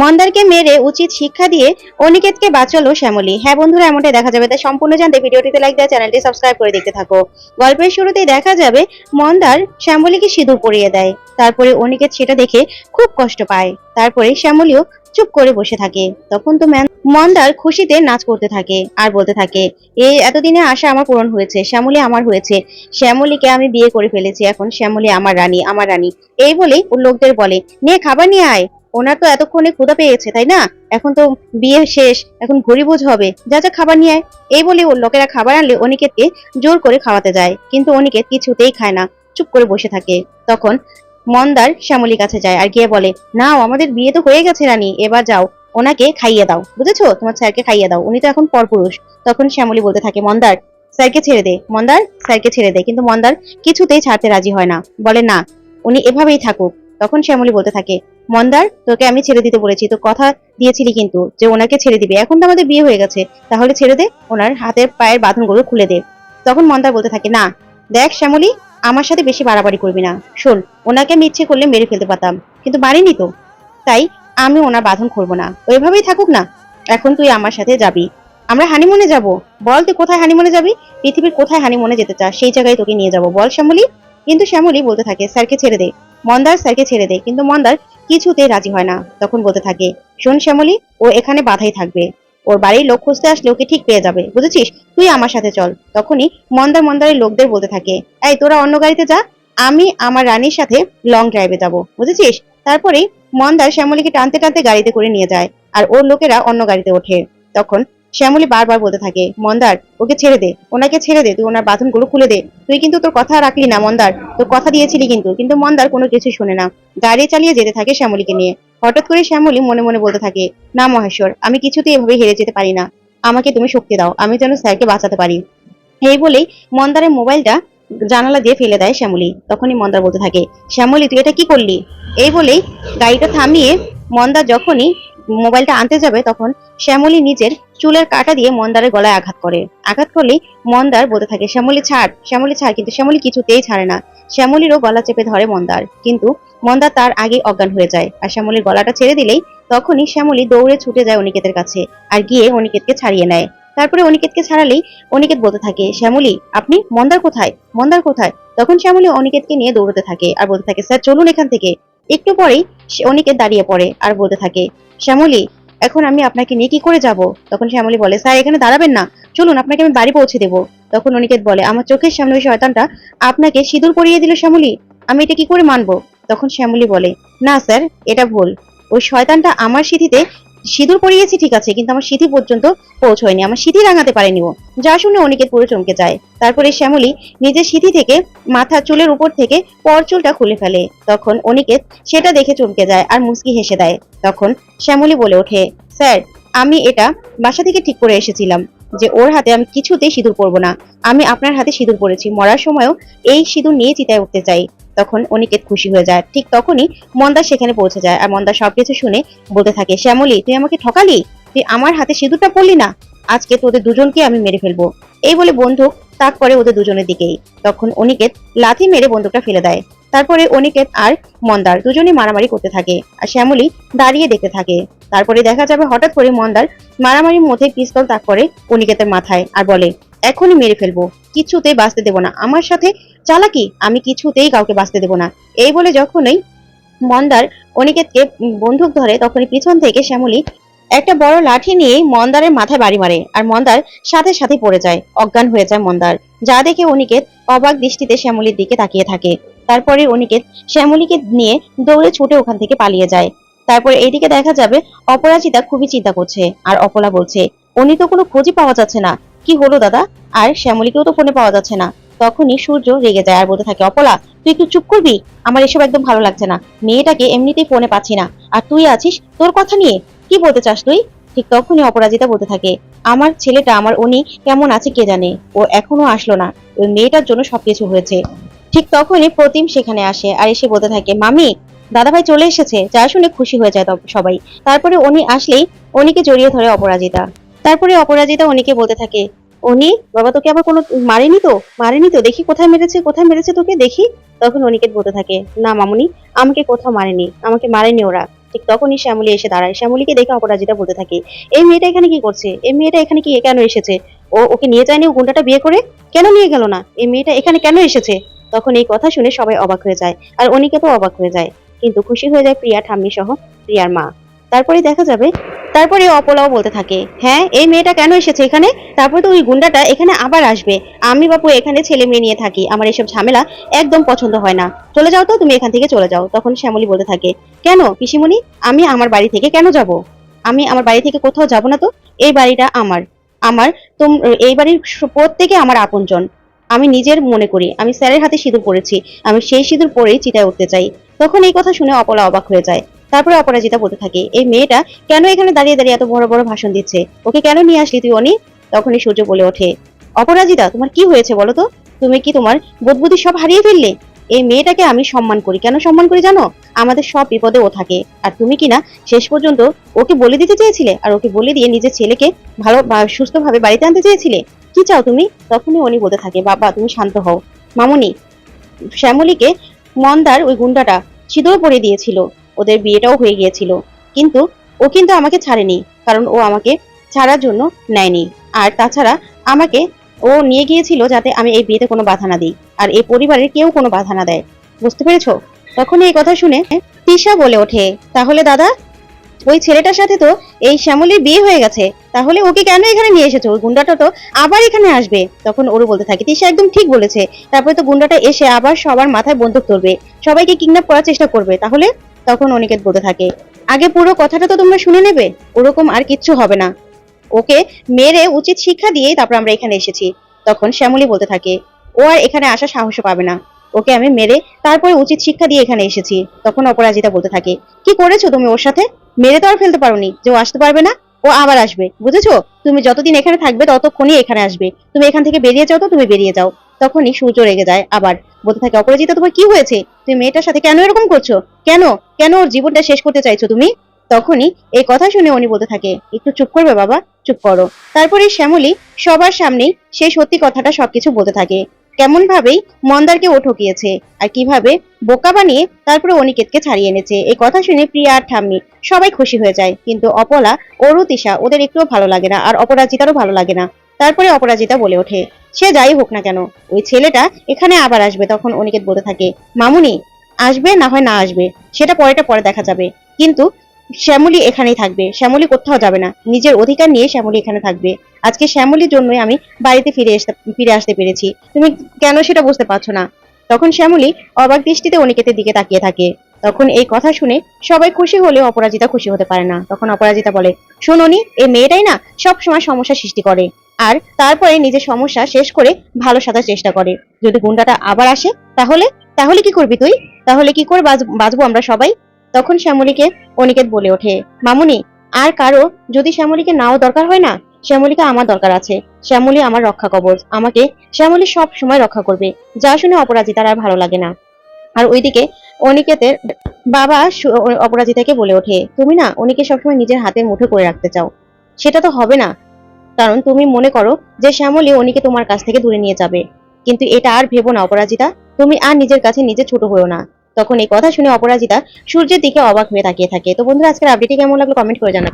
মন্দারকে মেরে উচিত শিক্ষা দিয়ে অনিকেতকে বাঁচালো শ্যামলী। হ্যাঁ বন্ধুরা, এমনটাই দেখা যাবে। তাই সম্পূর্ণ জানতে ভিডিওটিতে লাইক দেওয়া চ্যানেলটি সাবস্ক্রাইব করে দেখতে থাকো। গল্পের শুরুতেই দেখা যাবে, মন্দার শ্যামলীকে সিঁদুর পরিয়ে দেয়। তারপরে অনিকেত সেটা দেখে খুব কষ্ট পায়। তারপরে শ্যামলীও চুপ করে বসে থাকে। তখন তো মন্দার খুশিতে নাচ করতে থাকে আর বলতে থাকে এই এতদিনে আশা আমার পূরণ হয়েছে, শ্যামলী আমার হয়েছে। শ্যামলীকে আমি বিয়ে করে ফেলেছি, এখন শ্যামলী আমার রানী আমার রানী। এই বলেই লোকদের বলে নিয়ে খাবার নিয়ে আয়। ওনার তো এতক্ষণে ক্ষুধা পেয়েছে, তাই না? এখন তো বিয়ে শেষ, এখন ভুরিভোজ হবে। যা যা খাবার নিয়ে আয়। এই বলে ওর লোকেরা খাবার আনলে অনিকেতকে জোর করে খাওয়াতে যায়, কিন্তু অনিকেত কিছুতেই খায় না, চুপ করে বসে থাকে। তখন মন্দার শ্যামলীর কাছে যায় আর গিয়ে বলে, নাও, আমাদের বিয়ে তো হয়ে গেছে, রানী, এবার যাও, ওনাকে খাইয়ে দাও। বুঝেছ? তোমার স্যারকে খাইয়ে দাও, উনি তো এখন পরপুরুষ। তখন শ্যামলী বলতে থাকে, মন্দার, স্যারকে ছেড়ে দে, মন্দার, স্যারকে ছেড়ে দে। কিন্তু মন্দার কিছুতেই ছাড়তে রাজি হয় না। বলে, না, উনি এভাবেই থাকুক। তখন শ্যামলী বলতে থাকে মন্দার, তোকে আমি ছেড়ে দিতে বলেছি। তো কথা দিয়েছিলি কিন্তু যে ওনাকে ছেড়ে দিবে। এখন তো আমাদের বিয়ে হয়ে গেছে। তাহলে ছেড়ে দে, ওনার হাতের পায়ের বাঁধনগুলো খুলে দে। তখন মন্দার বলতে থাকে, না, দেখ শ্যামলী, আমার সাথে বেশি বাড়াবাড়ি করবি না। শোন, ওনাকে আমি ইচ্ছে করলে মেরে ফেলতে পারতাম, কিন্তু মারিনি তো। তাই আমি ওনার বাঁধন খুলবো না। ওইভাবেই থাকুক না। এখন তুই আমার সাথে যাবি। আমরা হানিমুনে যাব। বল তুই কোথায় হানিমুনে যাবি? পৃথিবীর কোথায় হানিমুনে যেতে চাস? সেই জায়গায় তোকে নিয়ে যাব। বল শ্যামলী? কিন্তু শ্যামলী বলতে থাকে, স্যারকে ছেড়ে দে। মন্দার, স্যারকে ছেড়ে দে। কিন্তু মন্দার কিছুতেই রাজি হয় না। তখন বলতে থাকে, শোন শ্যামলী, ও এখানে বাধাই থাকবে। ওর বাড়ির লোক খুঁজতে আসলে ওকে ঠিক পেয়ে যাবে, বুঝেছিস? তুই আমার সাথে চল। তখনই মন্দার মন্দারের লোকদের বলতে থাকে, এই, তোরা অন্য গাড়িতে যা। আমি আমার রানীর সাথে লং ড্রাইভে যাব, বুঝেছিস? তারপরে মন্দার শ্যামলীকে টানতে টানতে গাড়িতে করে নিয়ে যায়, আর ওর লোকেরা অন্য গাড়িতে ওঠে। তখন শ্যামলী বারবার বলতে থাকে, মন্দার, ওকে ছেড়ে দে, ওনাকে ছেড়ে দে, তুই ওনার বাঁধনগুলো খুলে দে। তুই কিন্তু তোর কথা রাখলি না, মন্দার। তোর কথা দিয়েছিলি কিন্তু কিন্তু মন্দার কোনো কিছু শুনে না। গাড়ি চালিয়ে যেতে থাকে শ্যামলীকে নিয়ে। হঠাৎ করে শ্যামলী মনে মনে বলতে থাকে, না মহেশ্বর, আমি কিছুতেই এভাবে হেরে যেতে পারি না। আমাকে তুমি শক্তি দাও, আমি যেন স্যারকে বাঁচাতে পারি। এই বলেই মন্দারের মোবাইলটা জানালা দিয়ে ফেলে দেয় শ্যামলী। তখনই মন্দার বলতে থাকে, শ্যামলী, তুই এটা কি করলি? এই বলেই গাড়িটা থামিয়ে মন্দার যখনই মোবাইলটা আনতে যাবে তখন শ্যামলী নিজের চুলের কাটা দিয়ে মন্দারের গলায় আঘাত করে। আঘাত করলেই মন্দার বলতে থাকে, শ্যামলী, ছাড় শ্যামলী, ছাড়। কিন্তু শ্যামলী কিছুতেই ছাড়ে না। শ্যামলীরও গলা চেপে ধরে মন্দার। কিন্তু মন্দার তার আগে অজ্ঞান হয়ে যায়। আর শ্যামলীর গলাটা ছেড়ে দিলেই তখনই শ্যামলী দৌড়ে ছুটে যায় অনিকেতের কাছে আর গিয়ে অনিকেতকে ছাড়িয়ে নেয়। তারপরে অনিকেতকে ছাড়ালেই অনিকেত বলতে থাকে, শ্যামলী, আপনি মন্দার কোথায়? মন্দার কোথায়? তখন শ্যামলী অনিকেতকে নিয়ে দৌড়তে থাকে আর বলতে থাকে, স্যার, চলুন এখান থেকে। একটু পরেই সে- অনিকে দাঁড়িয়ে পড়ে আর বলতে থাকে, শ্যামলী, এখন আমি আপনাকে নিয়ে কি করে যাব? তখন শ্যামলী বলে, স্যার, এখানে দাঁড়াবেন না। চলুন, আপনাকে আমি বাড়ি পৌঁছে দেবো। তখন অনিকেত বলে, আমার চোখের সামনে ওই শয়তানটা আপনাকে সিঁদুর পরিয়ে দিল শ্যামলী? আমি এটা কি করে মানবো? তখন শ্যামলী বলে, না, স্যার, এটা ভুল। ওই শয়তানটা আমার সিঁথিতে সিঁদুর পরিয়েছি, ঠিক আছে, কিন্তু আমার সিঁথি পর্যন্ত পৌঁছয়নি, আমার সিঁথি রাঙাতে পারেনি ও। যা শুনে অনেকের পুরো চমকে যায়। তারপরে শ্যামলী নিজের সিঁথি থেকে মাথা চুলের উপর থেকে পরচুলটা খুলে ফেলে। তখন অনিকেত সেটা দেখে চমকে যায় আর মুসকি হেসে দেয়। তখন শ্যামলী বলে ওঠে, স্যার, আমি এটা বাসা থেকে ঠিক করে এসেছিলাম। যে ওর হাতে আমি কিছুতেই সিঁদুর পরবো না। আমি আপনার হাতে সিঁদুর পরেছি। মরার সময়ও এই সিঁদুর নিয়ে চিতায় উঠতে চাই। তখন অনিকেত খুশি হয়ে যায়। ঠিক তখনই মন্দা সেখানে পৌঁছে যায় আর মন্দা সবকিছু শুনে বলতে থাকে, শ্যামলী, তুই আমাকে ঠকালি? তুই আমার হাতে সিঁদুরটা পরলি না? আজকে তোদের দুজনকে আমি মেরে ফেলব। এই বলে বন্দুক তাক করে ওদের দুজনের দিকেই। তখন অনিকেত লাথি মেরে বন্দুকটা ফেলে দেয়। তারপরে অনিকেত আর মন্দার দুজনেই মারামারি করতে থাকে আর শ্যামলী দাঁড়িয়ে দেখতে থাকে। তারপরে দেখা যাবে হঠাৎ করে মন্দার মারামারির মধ্যে পিস্তল তাক করে অনিকেতের মাথায় আর বলে, এখনই মেরে ফেলব। কিছুতেই বাঁচতে দেবো না। আমার সাথে চালাকি? আমি কিছুতেই কাউকে বাঁচতে দেবো না। এই বলে যখনই মন্দার অনিকেতকে বন্দুক ধরে, তখনই পিছন থেকে শ্যামলী একটা বড় লাঠি নিয়ে মন্দারের মাথায় বাড়ি মারে আর মন্দার সাথে সাথে পড়ে যায়। অজ্ঞান হয়ে যায় মন্দার। যা দেখে অনিকেত অবাক দৃষ্টিতে শ্যামলীর দিকে তাকিয়ে থাকে। তারপরে অনিকেত শ্যামলীকে নিয়ে দৌড়ে ছুটে ওখান থেকে পালিয়ে যায়। তারপরে এইদিকে দেখা যাবে অপরাজিতা খুবই চিন্তা করছে আর অপলা বলছে উনি তো কোনো খোঁজই পাওয়া যাচ্ছে না। কি হলো দাদা? আর শ্যামলীকেও তো ফোনে পাওয়া যাচ্ছে না। তখনই সূর্য রেগে যায় আর বলতে থাকে, অপলা, তুই একটু চুপ করবি? আমার এসব একদম ভালো লাগছে না। মেয়েটাকে এমনিতেই ফোনে পাচ্ছি না। আর তুই আছিস তোর কথা নিয়ে? কি বলতে চাস তুই? ঠিক তখনই অপরাজিতা বলতে থাকে, আমার ছেলেটা আমার উনি কেমন আছে কে জানে? ও এখনও আসলো না। ওই মেয়েটার জন্য সবকিছু হয়েছে। ঠিক তখনই প্রতিম সেখানে আসে আর এসে বলতে থাকে, মামি, দাদাভাই চলে এসেছে। যা শুনে খুশি হয়ে যায় সবাই। তারপরে উনি আসলেই উনিকে জড়িয়ে ধরে অপরাজিতা। তারপরে অপরাজিতা উনিকে বলতে থাকে উনি বাবা তোকে আবার কোনো মারেনি তো? মারেনি তো? দেখি কোথায় মেরেছে কোথায় মেরেছে তোকে? দেখি। তখন অনিকেত বলতে থাকে, না মামুনি, আমাকে কোথাও মারেনি। আমাকে মারেনি ওরা। ঠিক তখনই শ্যামলী এসে দাঁড়ায়। শ্যামলীকে দেখে অপরাজিতা বলতে থাকে, এই মেয়েটা এখানে কি করছে? এই মেয়েটা এখানে কি, কেন এসেছে? ও, ওকে নিয়ে যায়নি ও গুন্ডাটা বিয়ে করে? কেন নিয়ে গেল না? এই মেয়েটা এখানে কেন এসেছে? তখন এই কথা শুনে সবাই অবাক হয়ে যায়, আর অনিকেতও অবাক হয়ে যায়। কিন্তু খুশি হয়ে যায় প্রিয়া ঠাম্মি সহ প্রিয়ার মা। তারপরে দেখা যাবে। তারপরে অপলাও বলতে থাকে হ্যাঁ এই মেয়েটা কেন এসেছে এখানে? তারপরে তো ওই গুন্ডাটা এখানে আবার আসবে। আমি বাপু এখানে ছেলে মেয়ে নিয়ে থাকি, আমার এসব ঝামেলা একদম পছন্দ হয় না। চলে যাও তো, তুমি এখান থেকে চলে যাও। তখন শ্যামলী বলতে থাকে, কেন পিসিমণি, আমি আমার বাড়ি থেকে কেন যাব? আমি আমার বাড়ি থেকে কোথাও যাব না তো? এই বাড়িটা আমার। আমার তোম, এই বাড়ির প্রত্যেকে আমার আপনজন। আমি নিজের মনে করি, আমি স্যারের হাতে সিঁদুর পরেছি আমি সেই সিঁদুর পরেই চিতায় উঠতে চাই। তখন এই কথা শুনে অপলা অবাক হয়ে যায়। তারপরে অপরাজিতা বলতে থাকে, এই মেয়েটা কেন এখানে দাঁড়িয়ে দাঁড়িয়ে এত বড় বড় ভাষণ দিচ্ছে? ওকে কেন নিয়ে আসলি তুই অনি তখনই সূর্য বলে ওঠে, অপরাজিতা, তোমার কি হয়েছে বলো তো? তুমি কি তোমার বোধবুদ্ধি সব হারিয়ে ফেললে? এই মেয়েটাকে আমি সম্মান করি। কেন সম্মান করি জানো? আমাদের সব বিপদে ও থাকে। আর তুমি কি না শেষ পর্যন্ত ওকে বলে দিতে চেয়েছিলে? আর ওকে বলে দিয়ে নিজের ছেলেকে ভালো সুস্থভাবে বাড়িতে আনতে চেয়েছিলে? কি চাও তুমি? তখনই উনি বলতে থাকে, বাবা, তুমি শান্ত হও। মামুনি, শ্যামলীকে মন্দার ওই গুন্ডাটা সিঁদুর পরে দিয়েছিল। ওদের বিয়েটাও হয়ে গিয়েছিল। কিন্তু ও কিন্তু আমাকে ছাড়েনি, কারণ ও আমাকে ছাড়ার জন্য নেয়নি। আর তাছাড়া আমাকে ও নিয়ে গিয়েছিল যাতে আমি এই বিয়েতে কোনো বাধা না দিই, আর এই পরিবারের কেউ কোনো বাধা না দেয়। বুঝতে পেরেছ? তখন এই কথা শুনে তিশা বলে ওঠে, তাহলে দাদা, ওই ছেলেটার সাথে তো এই শ্যামলীর বিয়ে হয়ে গেছে, তাহলে ওকে কেন এখানে নিয়ে এসেছ? ওই গুন্ডাটা তো আবার এখানে আসবে। তখন ওরও বলতে থাকে তিশা একদম ঠিক বলেছে, তারপরে তো গুন্ডাটা এসে আবার সবার মাথায় বন্দুক তুলবে সবাইকে কিডন্যাপ করার চেষ্টা করবে, তাহলে তখন অনিকেত বলতে থাকে, আগে পুরো কথাটা তো তোমরা শুনে নেবে, ওরকম আর কিচ্ছু হবে না। ওকে মেরে উচিত শিক্ষা দিয়েই তারপর আমরা এখানে এসেছি। তখন শ্যামলী বলতে থাকে, ও আর এখানে আসা সাহস পাবে না। ওকে আমি মেরে তারপরে উচিত শিক্ষা দিয়ে এখানে এসেছি। তখন অপরাজিতা বলতে থাকে, কি করেছ তুমি ওর সাথে? মেরে তো আর ফেলতে পারোনি, যে ও আসতে পারবে না, ও আবার আসবে, বুঝেছ? তুমি যতদিন এখানে থাকবে ততক্ষণই এখানে আসবে। তুমি এখান থেকে বেরিয়ে যাও তো তুমি বেরিয়ে যাও। তখনই সূর্য রেগে যায় আবার বলতে থাকে, অপরাজিতা, তোমার কি হয়েছে? তুমি মেয়েটার সাথে কেন এরকম করছ? কেন? কেন ওর জীবনটা শেষ করতে চাইছো তুমি? তখনই এই কথা শুনে উনি বলতে থাকে, একটু চুপ করবে বাবা, চুপ করো। তারপরে শ্যামলী সবার সামনেই সেই সত্যি কথাটা সবকিছু বলতে থাকে। কেমন ভাবেই মন্দারকে ও ঠকিয়েছে আর কীভাবে বোকা বানিয়ে তারপরে অনিকেতকে ছাড়িয়ে এনেছে। এই কথা শুনে প্রিয়া আর ঠাম্মি সবাই খুশি হয়ে যায়, কিন্তু অপলা অরু তিশা ওদের একটুও ভালো লাগে না আর অপরাজিতারও ভালো লাগে না। তারপরে অপরাজিতা বলে ওঠে, সে যাই হোক না কেন, ওই ছেলেটা এখানে আবার আসবে তখন অনিকেত বলতে থাকে, মামুনি, আসবে না হয় না আসবে, সেটা পরেটা পরে দেখা যাবে। কিন্তু শ্যামলী এখানেই থাকবে, শ্যামলী কোথাও যাবে না, নিজের অধিকার নিয়ে শ্যামলী এখানে থাকবে। আজকে শ্যামলীর জন্যই আমি বাড়িতে ফিরে আসতে ফিরে আসতে পেরেছি, তুমি কেন সেটা বুঝতে পারছ না? তখন শ্যামলী অবাক দৃষ্টিতে অনিকেতের দিকে তাকিয়ে থাকে, তখন এই কথা শুনে সবাই খুশি হলেও অপরাজিতা খুশি হতে পারে না। তখন অপরাজিতা বলে শোনোনি এই মেয়েটাই না সব সময় সমস্যা সৃষ্টি করে। আর তারপরে নিজের সমস্যা শেষ করে ভালো সাজার চেষ্টা করে। যদি গুন্ডাটা আবার আসে, তাহলে তাহলে কি করবি তুই? তাহলে কি করে বাঁচবো আমরা সবাই? তখন শ্যামলীকে অনিকেত বলে ওঠে, মামুনি, আর কারও যদি শ্যামলীকে নাও দরকার হয় না, শ্যামলীকে আমার দরকার আছে। শ্যামলী আমার রক্ষা কবচ। আমাকে শ্যামলী সব সময় রক্ষা করবে। যা শুনে অপরাজিতার আর ভালো লাগে না। আর ওইদিকে অনিকেতের বাবা অপরাজিতাকে বলে ওঠে, তুমি না অনিকে সবসময় নিজের হাতের মুঠো করে রাখতে চাও। সেটা তো হবে না। কারণ তুমি মনে করো যে শ্যামলী অনিকে তোমার কাছ থেকে দূরে নিয়ে যাবে। কিন্তু এটা আর ভেবো না অপরাজিতা। তুমি আর নিজের কাছে নিজে ছোট হয়েও না। তখন এই কথা শুনে অপরাজিতা সূর্যের দিকে অবাক হয়ে তাকিয়ে থাকে। তো বন্ধুরা, আজকের আপডেটটি কেমন লাগল কমেন্ট করে জানাবে।